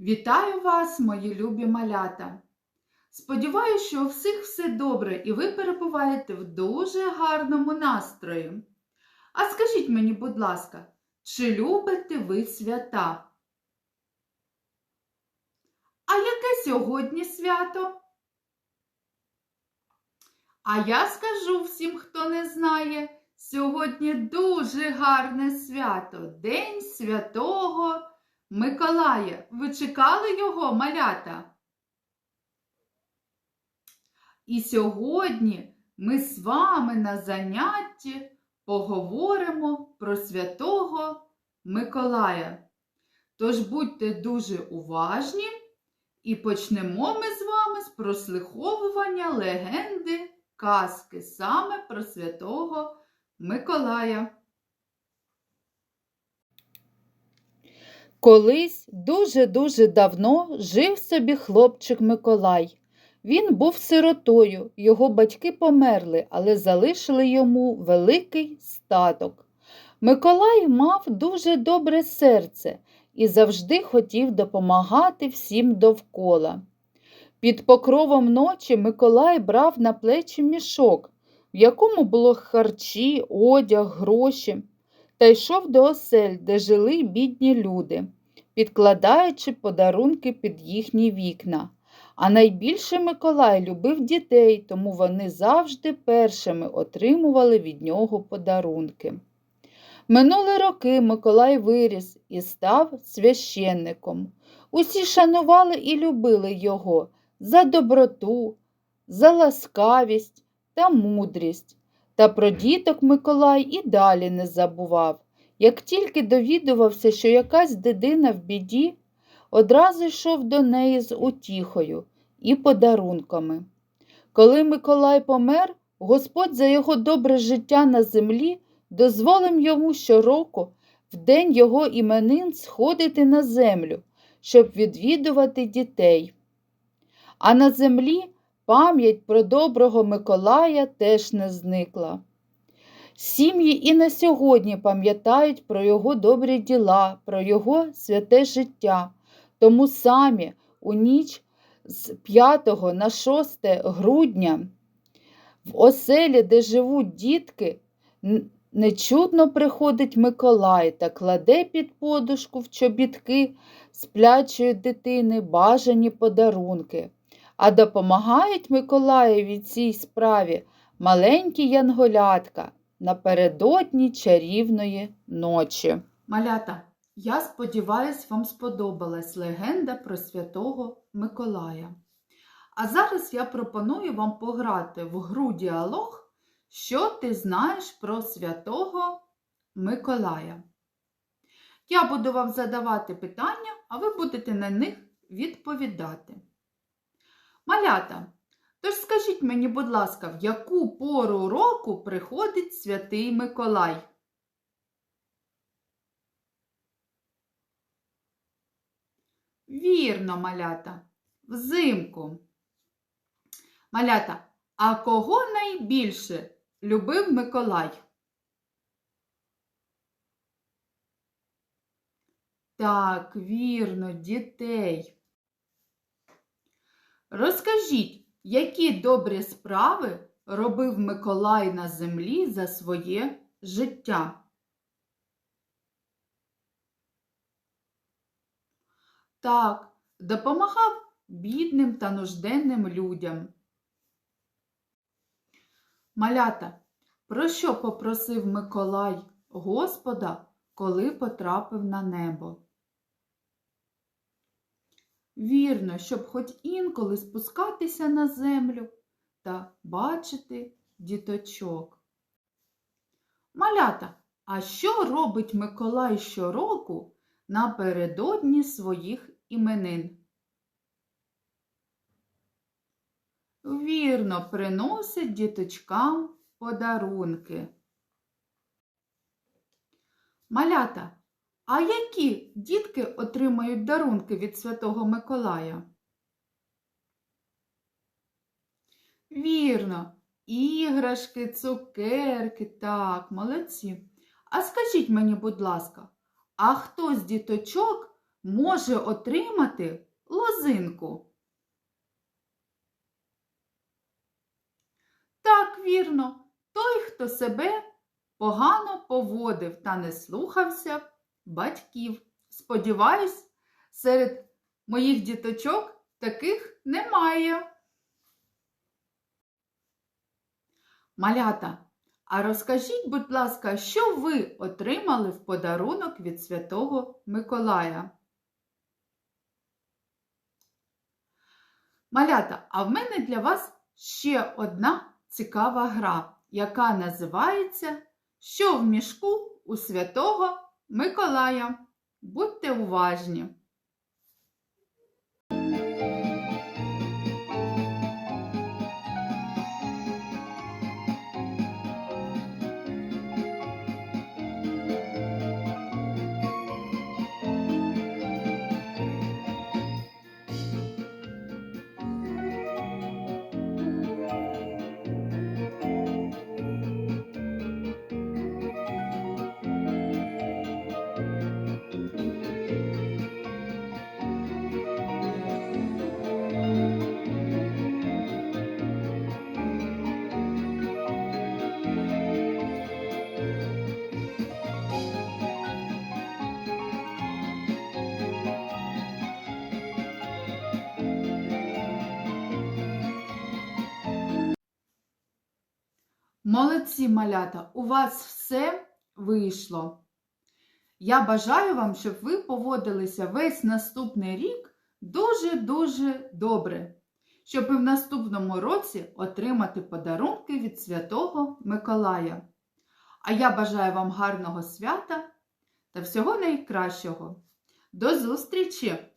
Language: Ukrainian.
Вітаю вас, мої любі малята! Сподіваюся, що у всіх все добре і ви перебуваєте в дуже гарному настрої. А скажіть мені, будь ласка, чи любите ви свята? А яке сьогодні свято? А я скажу всім, хто не знає, сьогодні дуже гарне свято День Святого Миколая. Ви чекали його, малята? І сьогодні ми з вами на занятті поговоримо про святого Миколая. Тож будьте дуже уважні і почнемо ми з вами з прослуховування легенди казки саме про святого Миколая. Колись дуже-дуже давно жив собі хлопчик Миколай. Він був сиротою, його батьки померли, але залишили йому великий статок. Миколай мав дуже добре серце і завжди хотів допомагати всім довкола. Під покровом ночі Миколай брав на плечі мішок, в якому було харчі, одяг, гроші, та йшов до осель, де жили бідні люди, підкладаючи подарунки під їхні вікна. А найбільше Миколай любив дітей, тому вони завжди першими отримували від нього подарунки. Минули роки Миколай виріс і став священником. Усі шанували і любили його за доброту, за ласкавість та мудрість. Та про діток Миколай і далі не забував. Як тільки довідувався, що якась дитина в біді, одразу йшов до неї з утіхою і подарунками. Коли Миколай помер, Господь за його добре життя на землі дозволив йому щороку в день його іменин сходити на землю, щоб відвідувати дітей. А на землі пам'ять про доброго Миколая теж не зникла. Сім'ї і на сьогодні пам'ятають про його добрі діла, про його святе життя, тому самі у ніч з 5 на 6 грудня в оселі, де живуть дітки, нечутно приходить Миколай та кладе під подушку в чобітки сплячої дитини бажані подарунки. А допомагають Миколаєві цій справі маленькі янголятка напередодні чарівної ночі. Малята, я сподіваюсь, вам сподобалась легенда про святого Миколая. А зараз я пропоную вам пограти в гру діалог, що ти знаєш про святого Миколая. Я буду вам задавати питання, а ви будете на них відповідати. Малята, тож скажіть мені, будь ласка, в яку пору року приходить святий Миколай? Вірно, малята, взимку. Малята, а кого найбільше любив Миколай? Так, вірно, дітей. Розкажіть, які добрі справи робив Миколай на землі за своє життя? Так, допомагав бідним та нужденним людям. Малята, про що попросив Миколай Господа, коли потрапив на небо? Вірно, щоб хоч інколи спускатися на землю та бачити діточок. Малята, а що робить Миколай щороку напередодні своїх іменин? Вірно, приносить діточкам подарунки. Малята, а які дітки отримають дарунки від Святого Миколая? Вірно, іграшки, цукерки, так, молодці. А скажіть мені, будь ласка, а хто з діточок може отримати лозинку? Так, вірно, той, хто себе погано поводив та не слухався батьків. Сподіваюсь, серед моїх діточок таких немає. Малята, а розкажіть, будь ласка, що ви отримали в подарунок від Святого Миколая? Малята, а в мене для вас ще одна цікава гра, яка називається Що в мішку у Святого Миколая? Будьте уважні! Молодці, малята, у вас все вийшло. Я бажаю вам, щоб ви поводилися весь наступний рік дуже-дуже добре, щоб і в наступному році отримати подарунки від Святого Миколая. А я бажаю вам гарного свята та всього найкращого. До зустрічі!